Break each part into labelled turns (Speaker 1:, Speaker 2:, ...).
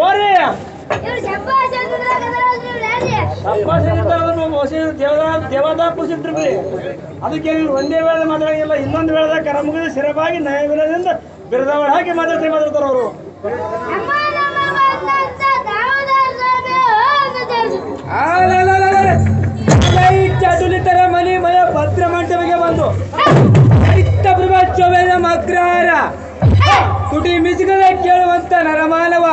Speaker 1: ಓರಿ? ದೇವದ ದೇವದ ಕುಸಿಟ್ರಿ ಅದಕ್ಕೆ ನೀವು ಒಂದೇ ವೇಳೆ ಮಾತಾಡಂಗಿಲ್ಲ ಇನ್ನೊಂದು ವೇಳೆ ಕರ ಮುಗಿದು ಸಿರಬಾಗಿ ನಯ ವಿಲದಿಂದ ಬಿರದವಳ ಹಾಕಿ ಮಾತಾಡ್ತಿ ಮಾತಾಡ್ತಾರ ಅವರು.
Speaker 2: ನಮ್ಮ
Speaker 3: ಪ್ರಭಾಚೋವೇನ ಅಗ್ರಹಾರ ಕುಟಿ ಮಿಸಿಗದ ಕೇಳುವಂತ ನರಮಾನವ.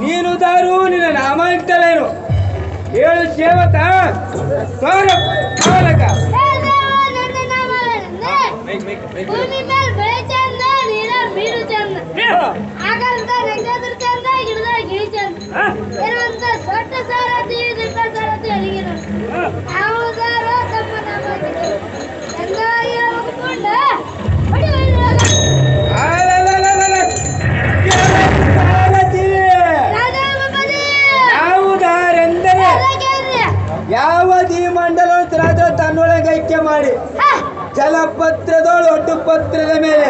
Speaker 3: ನೀನು ದಾರು ನಿನ್ನ ನಾಮಾಂತವೇನು ಏಳು ಸೇವತ ತ್ರಾದ ತನ್ನೊಳಗೆ ಐಕ್ಯ ಮಾಡಿ. ಒಟ್ಟು ಪತ್ರದ ಮೇಲೆ.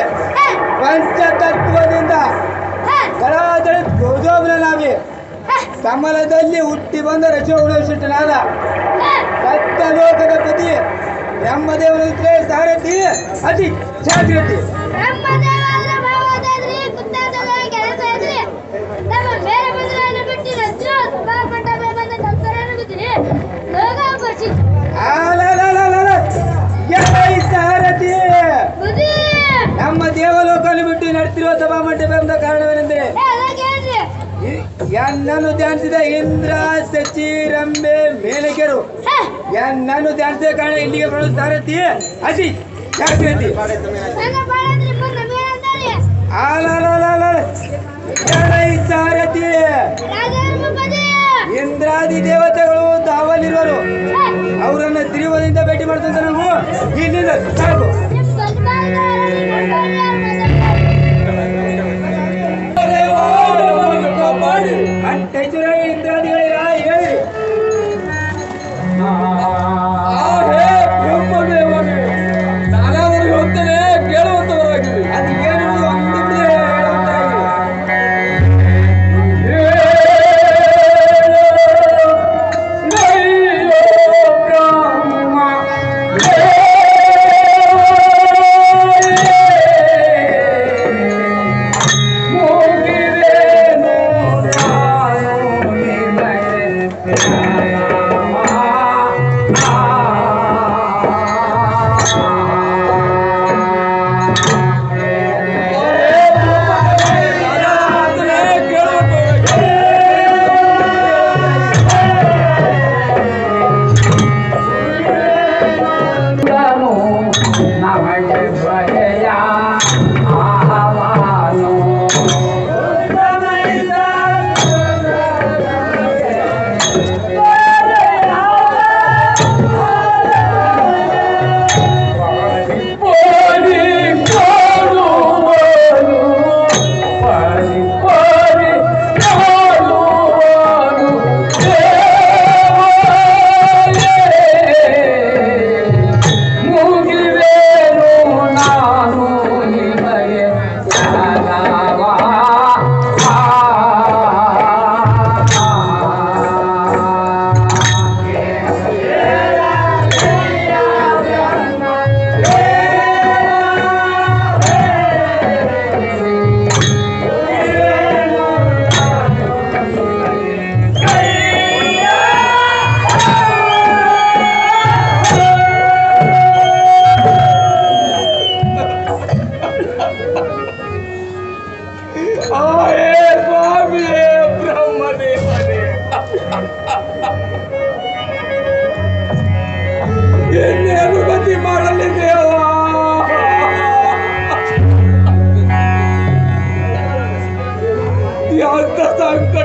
Speaker 3: ಪಂಚತತ್ವದಿಂದ ಗೋಜೋಬ್ರ ನಾವಿ. ಕಮಲದಲ್ಲಿ ಹುಟ್ಟಿ ಬಂದ ರಚೋಣನಾದ ಸತ್ತ ಲೋಕದ ಪತಿ ಬ್ರಹ್ಮದೇವರ ಸಾರಥಿ ಅತಿ ಜಾಗೃತಿ
Speaker 2: ಬ್ರಹ್ಮದೇವಾದ್ರ ನಮ್ಮ
Speaker 3: ದೇವಲೋಕವನ್ನು ಬಿಟ್ಟು ನಡೆಸಿರುವ ಸಭಾ ಮಂಟಪ ಎಂಬ ಕಾರಣವೇನೆಂದರೆ ಎನ್ನನ್ನು ಧ್ಯಾನಿಸಿದ ಇಂದ್ರ ಸಚಿ ರಂಬೆ ಮೇಲಕೆರು ಎನ್ನನ್ನು ಧ್ಯಾನಿಸಿದ ಕಾರಣ ಇಲ್ಲಿಗೆ ಬರಲು ಸಾರಥಿ. ಅತಿ ಜಾಗೃತಿ ಸಾರಥಿ. ಇಂದ್ರಾದಿ ದೇವತೆಗಳು ತಾವಲ್ಲಿರುವರು ಅವರನ್ನು ತಿರುವುದರಿಂದ ಭೇಟಿ ಮಾಡ್ತಂತ ನಾವು. ಇಲ್ಲಿಂದ ಸಾಕು.
Speaker 2: ನಿಮ್
Speaker 3: ಅಂಟೈಸುರ
Speaker 4: Bye.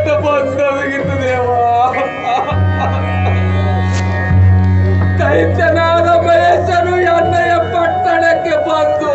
Speaker 4: ದೇವ ಕೈತನಾದ ಬಯಸನು ಎಣ್ಣೆಯ ಪಟ್ಟಣಕ್ಕೆ ಬಂದು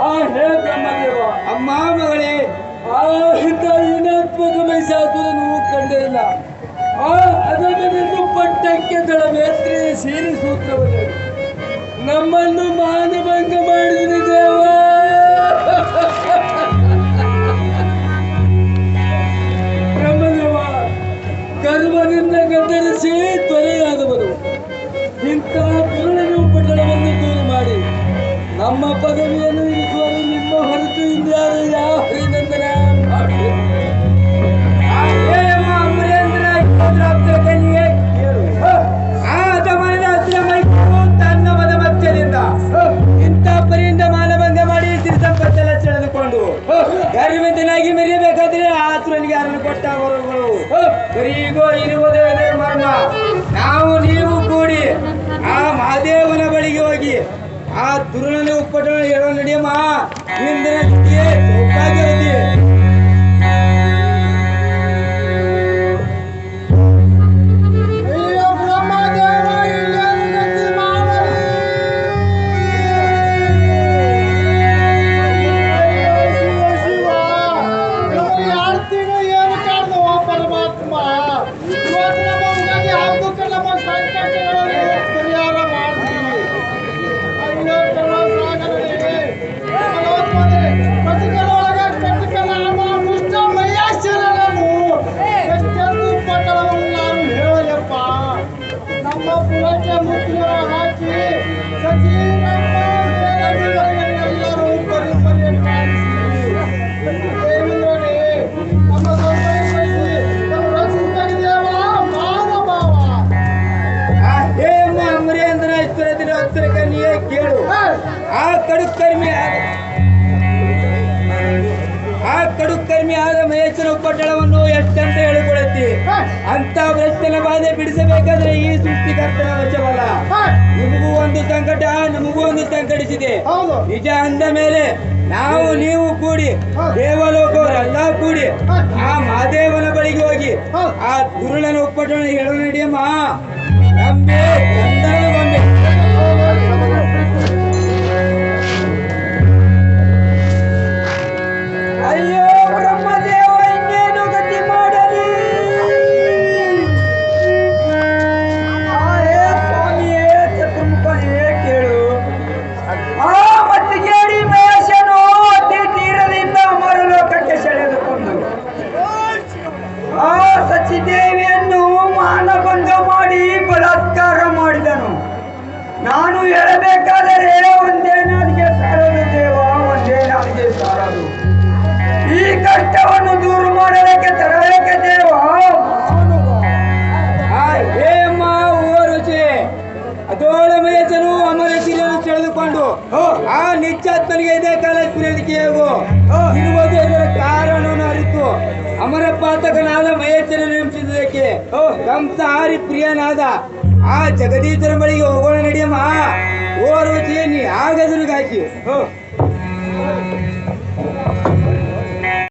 Speaker 4: ಆ ಹೇ
Speaker 3: ಅಮ್ಮ ಮಗಳೇ.
Speaker 4: ಆ ಇಲ್ಲ. ಆ ಅದನ್ನು ಪಟ್ಟಕ್ಕೆ ಮೇತ್ರಿ ಸೀರಿ ಸೂತ್ರವನ್ನು ನಮ್ಮನ್ನು ಮಾನಭಂಗ ಮಾಡಿದ ದೇವ. ದುರ್ಣನೆ
Speaker 3: ಉಪ್ಪಟ ಹೇಳೋ ನಡಿಯಮ್ಮ.
Speaker 1: ಹಿಂದಿನ ಹೆಸರು ಪಟ್ಟಣವನ್ನು
Speaker 3: ಎಷ್ಟಂತ ಹೇಳಿಕೊಳ್ಳುತ್ತಿ ಅಂತ ಭ್ರಷ್ಟನ ಬಾಧೆ ಬಿಡಿಸಬೇಕಾದ್ರೆ ಈ ಸೃಷ್ಟಿಕರ್ತನ ವಶವಲ್ಲ. ನಿಮಗೂ ಒಂದು ಸಂಕಟ ನಮಗೂ ಒಂದು ಸಂಕಟಿಸಿದೆ. ನಿಜ ಅಂದ ಮೇಲೆ ನಾವು ನೀವು ಕೂಡಿ ದೇವಲೋಕವರೆಲ್ಲ ಕೂಡಿ ಆ ಮಹಾದೇವನ ಬಳಿಗೆ ಹೋಗಿ ಆ ಗುರುಳನ ಒಪ್ಪಟ್ಟಣ ಹೇಳೋ ನಡಿಯಮ್ಮ ದೇವಿಯನ್ನು ಮಾನಭಂಗ ಮಾಡಿ ಬಲಾತ್ಕಾರ ಮಾಡಿದನು. ನಾನು ಹೇಳಬೇಕಾದರೆ ಒಂದೇ ನನಗೆ ಸಾರದು, ದೇವ, ಒಂದೇ ನನಗೆ ಸಾರದು. ಈ ಕಷ್ಟವನ್ನು ಮಹೇಶನು ತಿಳಿದುಕೊಂಡು ಆ ನಿತ್ಯಾತ್ಮನಿಗೆ ಇದೇ ಕಾಲ ಸ್ಫುರಿಕೆ ಹೇಗು ಇರುವುದು ಇದರ ಕಾರಣವನ್ನು ಅರಿತು ಅಮರ ಪಾತಕನಾದ ಮಹೇಶನ ನೇಮಿಸಿದ್ದಕ್ಕೆ ಕಂಸಹಾರಿ ಪ್ರಿಯನಾದ ಆ ಜಗದೀಶರ ಬಳಿಗೆ ಹೋಗೋಣ ನಡೆಯಮ್ಮ. ಓರ್ವತಿಯ ಆಗದ್ರಿಗಾಕಿ ಆಗದುರ್ಗಾಕಿ